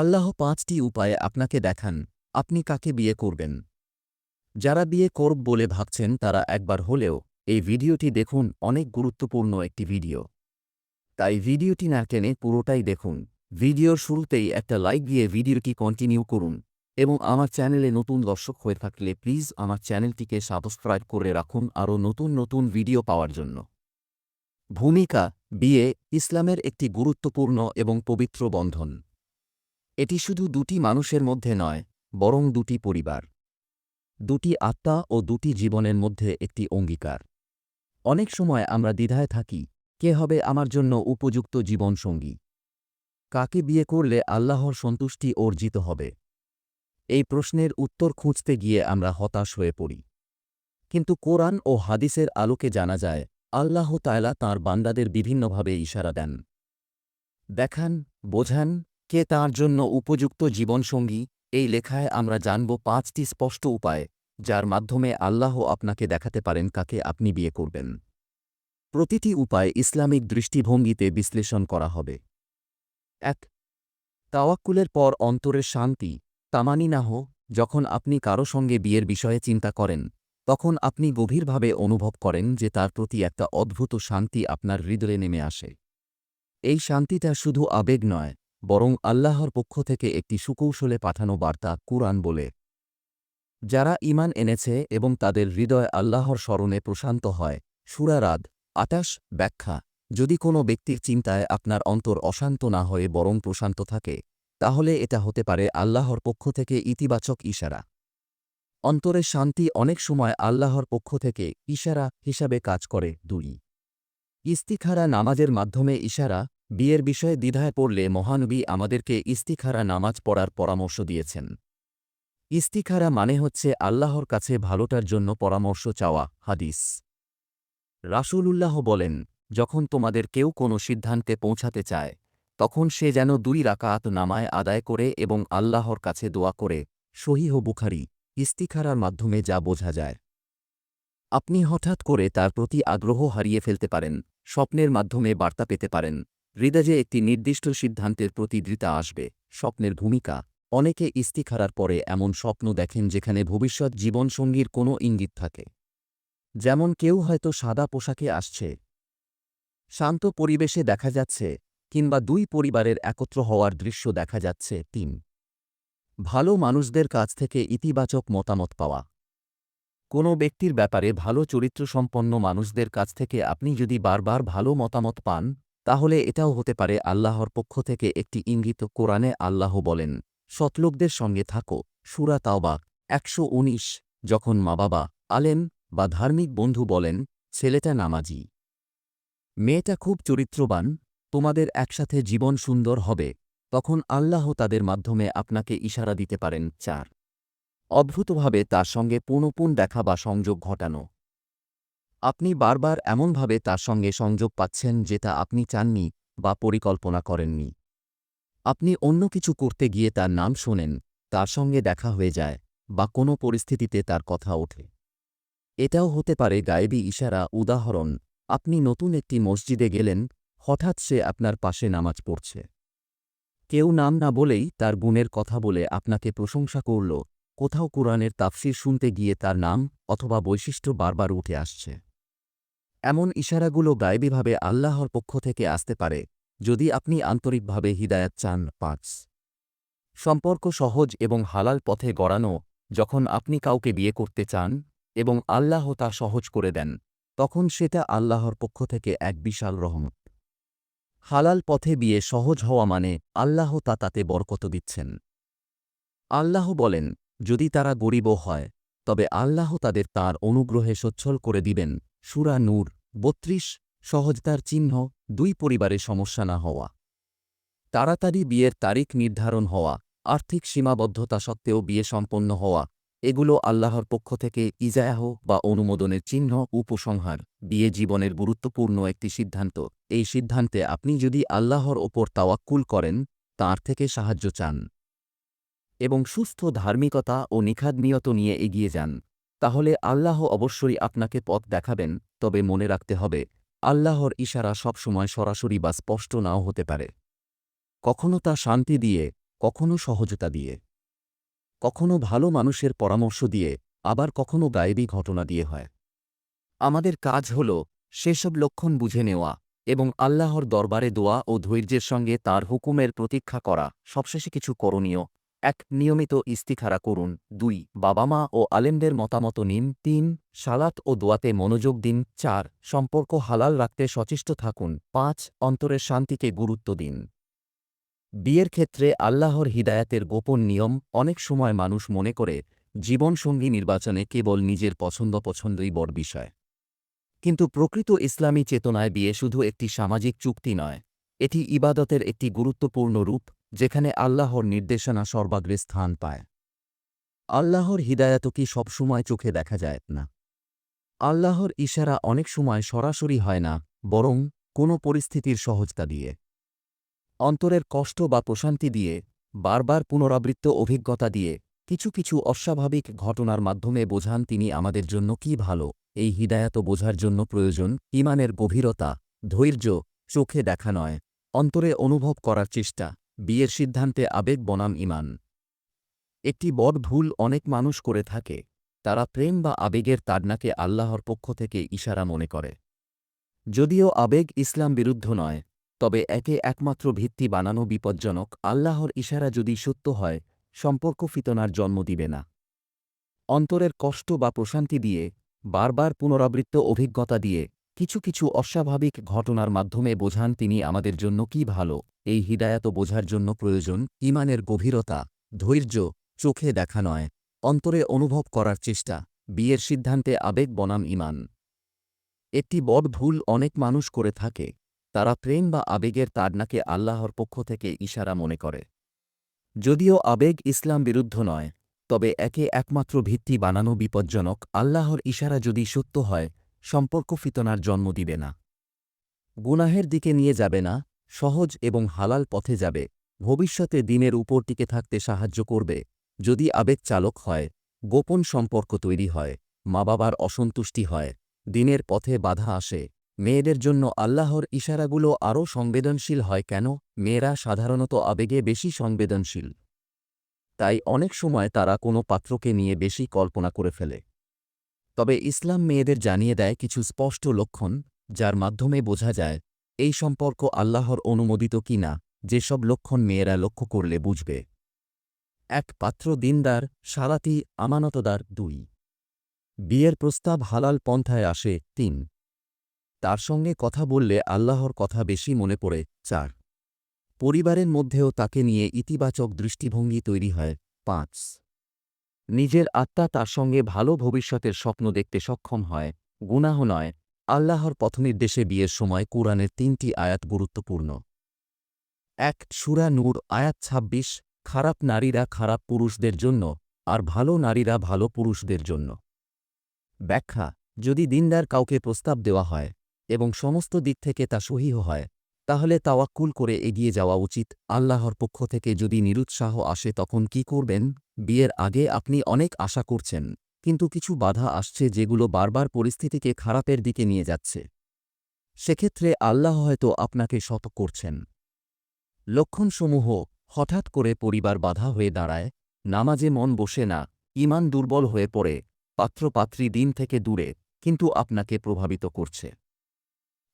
আল্লাহ পাঁচটি উপায়ে আপনাকে দেখান, আপনি কাকে বিয়ে করবেন। যারা বিয়ে করব বলে ভাবছেন তারা একবার হলেও এই ভিডিওটি দেখুন, অনেক গুরুত্বপূর্ণ একটি ভিডিও। তাই ভিডিওটি না টেনে পুরোটাই দেখুন। ভিডিওর শুরুতেই একটা লাইক দিয়ে ভিডিওটি কন্টিনিউ করুন এবং আমার চ্যানেলে নতুন দর্শক হয়ে থাকলে প্লিজ আমার চ্যানেলটিকে সাবস্ক্রাইব করে রাখুন আরও নতুন নতুন ভিডিও পাওয়ার জন্য। ভূমিকা, বিয়ে, ইসলামের একটি গুরুত্বপূর্ণ এবং পবিত্র বন্ধন। এটি শুধু দুটি মানুষের মধ্যে নয়, বরং দুটি পরিবার। দুটি আত্মা ও দুটি জীবনের মধ্যে একটি অঙ্গীকার। অনেক সময় আমরা দ্বিধায় থাকি, কে হবে আমার জন্য উপযুক্ত জীবনসঙ্গী? কাকে বিয়ে করলে আল্লাহর সন্তুষ্টি অর্জিত হবে? এই প্রশ্নের উত্তর খুঁজতে গিয়ে আমরা হতাশ হয়ে পড়ি। কিন্তু কোরআন ও হাদিসের আলোকে জানা যায়, আল্লাহ তায়লা তাঁর বান্দাদের বিভিন্নভাবে ইশারা দেন। দেখান, বোঝান কে তাঁর জন্য উপযুক্ত জীবনসঙ্গী? এই লেখায় আমরা জানব পাঁচটি স্পষ্ট উপায়, যার মাধ্যমে আল্লাহ আপনাকে দেখাতে পারেন কাকে আপনি বিয়ে করবেন। প্রতিটি উপায় ইসলামিক দৃষ্টিভঙ্গিতে বিশ্লেষণ করা হবে। এক, তাওয়াক্কুলের পর অন্তরের শান্তি তামানি না হো যখন আপনি কারও সঙ্গে বিয়ের বিষয়ে চিন্তা করেন, তখন আপনি গভীরভাবে অনুভব করেন যে তার প্রতি একটা অদ্ভুত শান্তি আপনার হৃদয়ে নেমে আসে। এই শান্তিটা শুধু আবেগ নয় বরং আল্লাহর পক্ষ থেকে একটি সুকৌশলে পাঠানো বার্তা কুরআন বলে। যারা ইমান এনেছে এবং তাদের হৃদয় আল্লাহর স্মরণে প্রশান্ত হয় সুরারাদ আটাশ ব্যাখ্যা। যদি কোনো ব্যক্তির চিন্তায় আপনার অন্তর অশান্ত না হয়ে বরং প্রশান্ত থাকে, তাহলে এটা হতে পারে আল্লাহর পক্ষ থেকে ইতিবাচক ইশারা। অন্তরের শান্তি অনেক সময় আল্লাহর পক্ষ থেকে ইশারা হিসাবে কাজ করে। দুই, ইস্তিখারা নামাজের মাধ্যমে ইশারা বিয়ের বিষয়ে দ্বিধায় পড়লে মহানবী আমাদেরকে ইস্তিখারা নামাজ পড়ার পরামর্শ দিয়েছেন। ইস্তিখারা মানে হচ্ছে আল্লাহর কাছে ভালোটার জন্য পরামর্শ চাওয়া, হাদিস। রাসূলুল্লাহ বলেন, যখন তোমাদের কেউ কোনো সিদ্ধান্তে পৌঁছাতে চায়, তখন সে যেন দুই রাকাত নামায় আদায় করে এবং আল্লাহর কাছে দোয়া করে। সহিহ বুখারি, ইস্তিখারার মাধ্যমে যা বোঝা যায়। আপনি হঠাৎ করে তার প্রতি আগ্রহ হারিয়ে ফেলতে পারেন, স্বপ্নের মাধ্যমে বার্তা পেতে পারেন। হৃদয়ে একটি নির্দিষ্ট সিদ্ধান্তের প্রতি দৃতা আসবে, স্বপ্নের ভূমিকা, অনেকে ইস্তিখারার পরে এমন স্বপ্ন দেখেন যেখানে ভবিষ্যৎ জীবনসঙ্গীর কোনো ইঙ্গিত থাকে। যেমন কেউ হয়তো সাদা পোশাকে আসছে। শান্ত পরিবেশে দেখা যাচ্ছে, কিংবা দুই পরিবারের একত্র হওয়ার দৃশ্য দেখা যাচ্ছে, তিন। ভালো মানুষদের কাছ থেকে ইতিবাচক মতামত পাওয়া। কোনো ব্যক্তির ব্যাপারে ভালো চরিত্রসম্পন্ন মানুষদের কাছ থেকে আপনি যদি বারবার ভালো মতামত পান তাহলে এটাও হতে পারে আল্লাহর পক্ষ থেকে একটি ইঙ্গিত কোরআনে আল্লাহ বলেন সতলোকদের সঙ্গে থাকো। সুরা তাওবা একশো উনিশ। যখন মা বাবা আলেম বা ধার্মিক বন্ধু বলেন, ছেলেটা নামাজি। মেয়েটা খুব চরিত্রবান, তোমাদের একসাথে জীবন সুন্দর হবে। তখন আল্লাহ তাদের মাধ্যমে আপনাকে ইশারা দিতে পারেন। চার, অদ্ভুতভাবে তার সঙ্গে পুনপুন দেখা বা সংযোগ ঘটানো। আপনি বারবার এমনভাবে তার সঙ্গে সংযোগ পাচ্ছেন যেটা আপনি চাননি বা পরিকল্পনা করেননি। আপনি অন্য কিছু করতে গিয়ে তার নাম শোনেন, তার সঙ্গে দেখা হয়ে যায়, বা কোনো পরিস্থিতিতে তার কথা ওঠে। এটাও হতে পারে গায়েবী ইশারা, উদাহরণ, আপনি নতুন একটি মসজিদে গেলেন, হঠাৎ সে আপনার পাশে নামাজ পড়ছে। কেউ নাম না বলেই তার গুণের কথা বলে আপনাকে প্রশংসা করল, কোথাও কোরআনের তাফসির শুনতে গিয়ে তার নাম অথবা বৈশিষ্ট্য বারবার উঠে আসছে। এমন ইশারাগুলো গায়েবীভাবে আল্লাহর পক্ষ থেকে আসতে পারে, যদি আপনি আন্তরিকভাবে হিদায়াত চান, পাঁচ। সম্পর্ক সহজ এবং হালাল পথে গড়ানো, যখন আপনি কাউকে বিয়ে করতে চান এবং আল্লাহ তা সহজ করে দেন, তখন সেটা আল্লাহর পক্ষ থেকে এক বিশাল রহমত। হালাল পথে বিয়ে সহজ হওয়া মানে আল্লাহ তা তাতে বরকত দিচ্ছেন। আল্লাহ বলেন, যদি তারা গরিবও হয়, তবে আল্লাহ তাদের তার অনুগ্রহে সচ্ছল করে দিবেন সুরা নূর, বত্রিশ, সহজতার চিহ্ন, দুই পরিবারে সমস্যা না হওয়া। তাড়াতাড়ি বিয়ের তারিখ নির্ধারণ হওয়া, আর্থিক সীমাবদ্ধতা সত্ত্বেও বিয়ে সম্পন্ন হওয়া, এগুলো আল্লাহর পক্ষ থেকে ইজায়াহ বা অনুমোদনের চিহ্ন, উপসংহার, বিয়ে জীবনের গুরুত্বপূর্ণ একটি সিদ্ধান্ত। এই সিদ্ধান্তে আপনি যদি আল্লাহর ওপর তাওয়াক্কুল করেন, তাঁর থেকে সাহায্য চান এবং সুস্থ ধার্মিকতা ও নিখাদনিয়ত নিয়ে এগিয়ে যান। তাহলে আল্লাহ অবশ্যই আপনাকে পথ দেখাবেন, তবে মনে রাখতে হবে, আল্লাহর ইশারা সবসময় সরাসরি বা স্পষ্ট নাও হতে পারে। কখনো তা শান্তি দিয়ে, কখনো সহজতা দিয়ে। কখনো ভালো মানুষের পরামর্শ দিয়ে, আবার কখনো গায়েবী ঘটনা দিয়ে হয়। আমাদের কাজ হল, সেসব লক্ষণ বুঝে নেওয়া এবং আল্লাহর দরবারে দোয়া ও ধৈর্যের সঙ্গে তার হুকুমের প্রতীক্ষা করা। সবশেষে কিছু করণীয়। এক নিয়মিত ইস্তিখারা করুন। দুই বাবা মা ও আলেমদের মতামত নিন। তিন, সালাত ও দোয়াতে মনোযোগ দিন। চার, সম্পর্ক হালাল রাখতে সচেষ্ট থাকুন। পাঁচ, অন্তরের শান্তিকে গুরুত্ব দিন। বিয়ের ক্ষেত্রে আল্লাহর হিদায়াতের গোপন নিয়ম অনেক সময় মানুষ মনে করে, জীবনসঙ্গী নির্বাচনে কেবল নিজের পছন্দ পছন্দই বড় বিষয়। কিন্তু প্রকৃত ইসলামী চেতনায় বিয়ে শুধু একটি সামাজিক চুক্তি নয়, এটি ইবাদতের একটি গুরুত্বপূর্ণ রূপ। যেখানে আল্লাহর নির্দেশনা সর্বাগ্রে স্থান পায়। আল্লাহর হিদায়াত কি সবসময় চোখে দেখা যায় না? আল্লাহর ইশারা অনেক সময় সরাসরি হয় না, বরং কোনো পরিস্থিতির সহজতা দিয়ে। অন্তরের কষ্ট বা প্রশান্তি দিয়ে, বারবার পুনরাবৃত্ত অভিজ্ঞতা দিয়ে কিছু কিছু অস্বাভাবিক ঘটনার মাধ্যমে বোঝান তিনি আমাদের জন্য কি ভালো, এই হিদায়াত বোঝার জন্য প্রয়োজন, ইমানের গভীরতা, ধৈর্য, চোখে দেখা নয়, অন্তরে অনুভব করার চেষ্টা। বিয়ের সিদ্ধান্তে আবেগ বনাম ইমান। একটি বড় ভুল অনেক মানুষ করে থাকে, তারা প্রেম বা আবেগের তাডনাকে আল্লাহর পক্ষ থেকে ইশারা মনে করে। যদিও আবেগ ইসলাম বিরুদ্ধ নয়, তবে একে একমাত্র ভিত্তি বানানো বিপজ্জনক, আল্লাহর ইশারা যদি সত্য হয়, সম্পর্ক ফিতনার জন্ম দিবে না। অন্তরের কষ্ট বা প্রশান্তি দিয়ে, বারবার পুনরাবৃত্ত অভিজ্ঞতা দিয়ে কিছু কিছু অস্বাভাবিক ঘটনার মাধ্যমে বোঝান তিনি আমাদের জন্য কি ভালো। এই হিদায়াত বোঝার জন্য প্রয়োজন ইমানের গভীরতা, ধৈর্য, চোখে দেখা নয়, অন্তরে অনুভব করার চেষ্টা, বিয়ের সিদ্ধান্তে আবেগ বনাম ইমান। একটি বড় ভুল অনেক মানুষ করে থাকে, তারা প্রেম বা আবেগের তাডনাকে আল্লাহর পক্ষ থেকে ইশারা মনে করে। যদিও আবেগ ইসলাম বিরুদ্ধ নয়, তবে একে একমাত্র ভিত্তি বানানো বিপজ্জনক। আল্লাহর ইশারা যদি সত্য হয় সম্পর্ক ফিতনার জন্ম দিবে না। গুনাহের দিকে নিয়ে যাবে না, সহজ এবং হালাল পথে যাবে, ভবিষ্যতে দিনের উপর টিকে থাকতে সাহায্য করবে, যদি আবেগ চালক হয়, গোপন সম্পর্ক তৈরি হয় মা বাবার অসন্তুষ্টি হয়, দিনের পথে বাধা আসে, মেয়েদের জন্য আল্লাহর ইশারাগুলো আরও সংবেদনশীল হয় কেন? মেয়েরা সাধারণত আবেগে বেশি সংবেদনশীল। তাই অনেক সময় তারা কোনো পাত্রকে নিয়ে বেশি কল্পনা করে ফেলে। তবে ইসলাম মেয়েদের জানিয়ে দেয় কিছু স্পষ্ট লক্ষণ, যার মাধ্যমে বোঝা যায়, এই সম্পর্ক আল্লাহর অনুমোদিত কিনা যেসব লক্ষণ মেয়েরা লক্ষ্য করলে বুঝবে। এক পাত্র দিনদার সারাতি আমানতদার, দুই। বিয়ের প্রস্তাব হালাল পন্থায় আসে, তিন। তার সঙ্গে কথা বললে আল্লাহর কথা বেশি মনে পড়ে, চার। পরিবারের মধ্যেও তাকে নিয়ে ইতিবাচক দৃষ্টিভঙ্গি তৈরি হয়, পাঁচ। নিজের আত্মা তার সঙ্গে ভালো ভবিষ্যতের স্বপ্ন দেখতে সক্ষম হয়, গুনাহ নয়। আল্লাহর পথনির্দেশে বিয়ের সময় কুরআনের তিনটি আয়াত গুরুত্বপূর্ণ। এক, সুরা নূর, আয়াত ২৬ খারাপ নারীরা খারাপ পুরুষদের জন্য আর ভালো নারীরা ভালো পুরুষদের জন্য। ব্যাখ্যা, যদি দিনদার কাউকে প্রস্তাব দেওয়া হয় এবং সমস্ত দিক থেকে তা সহিহ হয় তাহলে তাওয়াক্কুল করে এগিয়ে যাওয়া উচিত। আল্লাহর পক্ষ থেকে যদি নিরুৎসাহ আসে তখন কি করবেন? বিয়ের আগে আপনি অনেক আশা করছেন, কিন্তু কিছু বাধা আসছে যেগুলো বারবার পরিস্থিতিকে খারাপের দিকে নিয়ে যাচ্ছে। সেক্ষেত্রে আল্লাহ হয়তো আপনাকে শত করছেন। লক্ষণসমূহ, হঠাৎ করে পরিবার বাধা হয়ে দাঁড়ায়, নামাজে মন বসে না ইমান দুর্বল হয়ে পড়ে, পাত্রপাত্রী দিন থেকে দূরে, কিন্তু আপনাকে প্রভাবিত করছে।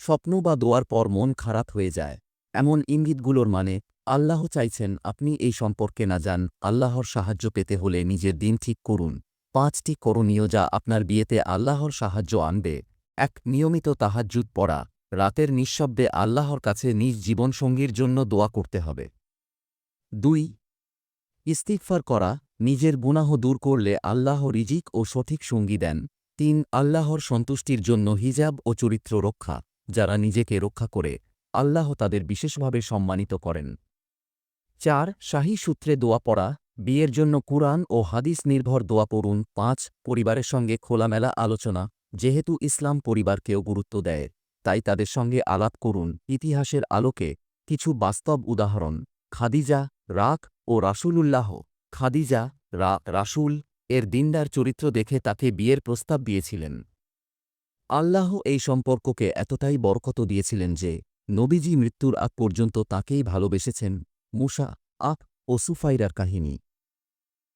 স্বপ্ন বা দোয়ার পর মন খারাপ হয়ে যায়। এমন ইঙ্গিতগুলোর মানে আল্লাহ চাইছেন আপনি এই সম্পর্কে না যান, আল্লাহর সাহায্য পেতে হলে নিজের দিন ঠিক করুন। পাঁচটি করণীয় যা আপনার বিয়েতে আল্লাহর সাহায্য আনবে। এক, নিয়মিত তাহাজ্জুদ পড়া। রাতের নিঃশব্দে আল্লাহর কাছে নিজ জীবনসঙ্গীর জন্য দোয়া করতে হবে। দুই ইস্তিকফার করা। নিজের গুনাহ দূর করলে আল্লাহ রিজিক ও সঠিক সঙ্গী দেন। তিন, আল্লাহর সন্তুষ্টির জন্য হিজাব ও চরিত্র রক্ষা। যারা নিজেকে রক্ষা করে আল্লাহ তাদের বিশেষভাবে সম্মানিত করেন। চার, শাহী সূত্রে দোয়া পড়া, বিয়ের জন্য কুরআন ও হাদিস নির্ভর দোয়া পড়ুন। পাঁচ, পরিবারের সঙ্গে খোলামেলা আলোচনা, যেহেতু ইসলাম পরিবারকেও গুরুত্ব দেয়, তাই তাদের সঙ্গে আলাপ করুন। ইতিহাসের আলোকে কিছু বাস্তব উদাহরণ, খাদিজা, রাক ও রাসূলুল্লাহ। খাদিজা, রা, রাসূল, এর দিনদার চরিত্র দেখে তাকে বিয়ের প্রস্তাব দিয়েছিলেন। আল্লাহ এই সম্পর্ককে এতটাই বরকত দিয়েছিলেন যে, নবীজি মৃত্যুর আগ পর্যন্ত তাকেই ভালোবেসেছেন মুসা আপ ও সুফাইরার কাহিনী।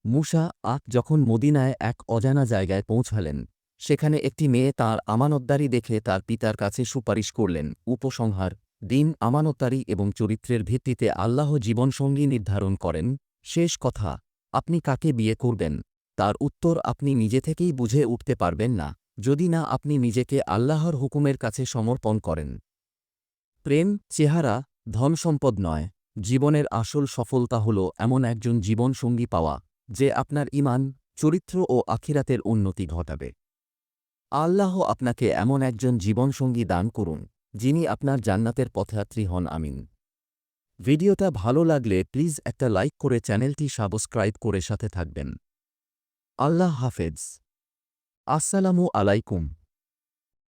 মুসা আক যখন মদিনায় এক অজানা জায়গায় পৌঁছালেন, সেখানে একটি মেয়ে তার আমানতদারি দেখে তার পিতার কাছে সুপারিশ করলেন উপসংহার, দিন আমানতদারি এবং চরিত্রের ভিত্তিতে আল্লাহ জীবনসঙ্গী নির্ধারণ করেন। শেষ কথা, আপনি কাকে বিয়ে করবেন? তার উত্তর আপনি নিজে থেকেই বুঝে উঠতে পারবেন না। যদি না আপনি নিজেকে আল্লাহর হুকুমের কাছে সমর্পণ করেন। প্রেম, চেহারা ধনসম্পদ নয়। জীবনের আসল সফলতা হল এমন একজন জীবনসঙ্গী পাওয়া, যে আপনার ইমান চরিত্র ও আখিরাতের উন্নতি ঘটাবে। আল্লাহ আপনাকে এমন একজন জীবনসঙ্গী দান করুন, যিনি আপনার জান্নাতের পথযাত্রী হন। আমিন। ভিডিওটা ভালো লাগলে প্লিজ একটা লাইক করে চ্যানেলটি সাবস্ক্রাইব করে সাথে থাকবেন। আল্লাহ হাফেজ। আসসালামু আলাইকুম।